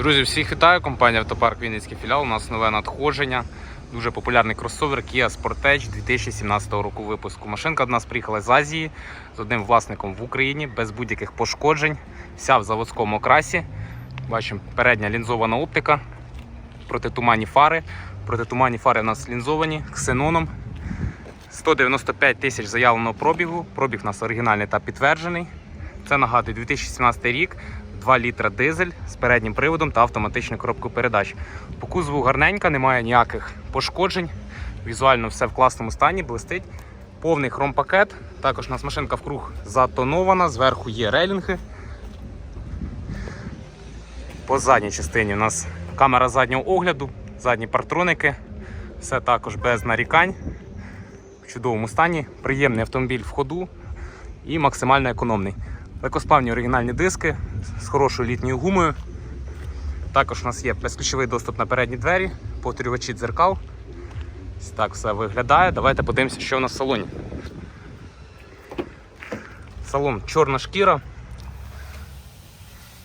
Друзі, всіх вітаю. Компанія Автопарк Вінницький філіал. У нас нове надходження. Дуже популярний кросовер Kia Sportage 2017 року випуску. Машинка до нас приїхала з Азії з одним власником в Україні без будь-яких пошкоджень. Вся в заводському окрасі. Бачимо передня лінзована оптика, протитуманні фари. Протитуманні фари у нас лінзовані ксеноном. 195 тисяч заявленого пробігу. Пробіг у нас оригінальний та підтверджений. Це нагадую 2017 рік. 2 літра дизель з переднім приводом та автоматичною коробкою передач. По кузову гарненька, немає ніяких пошкоджень. Візуально все в класному стані, блистить. Повний хромпакет. Також у нас машинка в круг затонована, зверху є рейлінги. По задній частині у нас камера заднього огляду, задні партроники. Все також без нарікань. В чудовому стані. Приємний автомобіль в ходу і максимально економний. Легкосплавні оригінальні диски з хорошою літньою гумою. Також у нас є безключовий доступ на передні двері, повторювачі дзеркал. Ось так все виглядає. Давайте подивимося, що у нас в салоні. Салон чорна шкіра.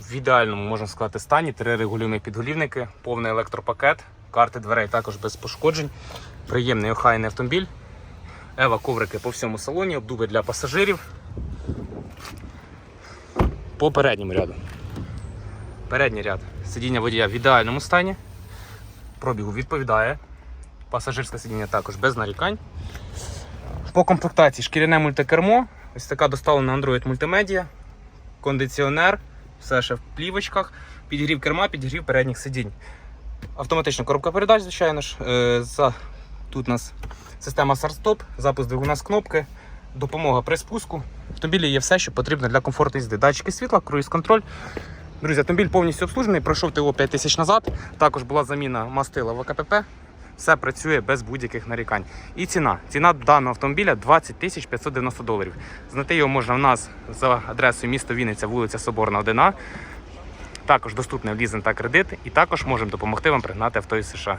В ідеальному, можна сказати, стані. Три регулювні підголівники, повний електропакет, карти дверей також без пошкоджень. Приємний охайний автомобіль. Ева коврики по всьому салоні, обдуви для пасажирів по передньому ряду. Передній ряд сидіння водія в ідеальному стані. Пробігу відповідає. Пасажирське сидіння також без нарікань. По комплектації шкіряне мультикермо. Ось така доставлена Android мультимедіа, кондиціонер, все ще в плівочках, підігрів керма, підігрів передніх сидінь. Автоматична коробка передач, звичайно ж. Е, Тут у нас система старт-стоп, запуск двигуна з кнопки, допомога при спуску. В автомобілі є все, що потрібно для комфорту їзди. Датчики світла, круїз-контроль. Друзі, автомобіль повністю обслужений, пройшов ТО 5 тисяч назад. Також була заміна мастила в АКПП. Все працює без будь-яких нарікань. І ціна. Ціна даного автомобіля 20 тисяч 590 доларів. Знайти його можна в нас за адресою місто Вінниця, вулиця Соборна, 1А. Також доступний лізинг та кредит. І також можемо допомогти вам пригнати авто із США.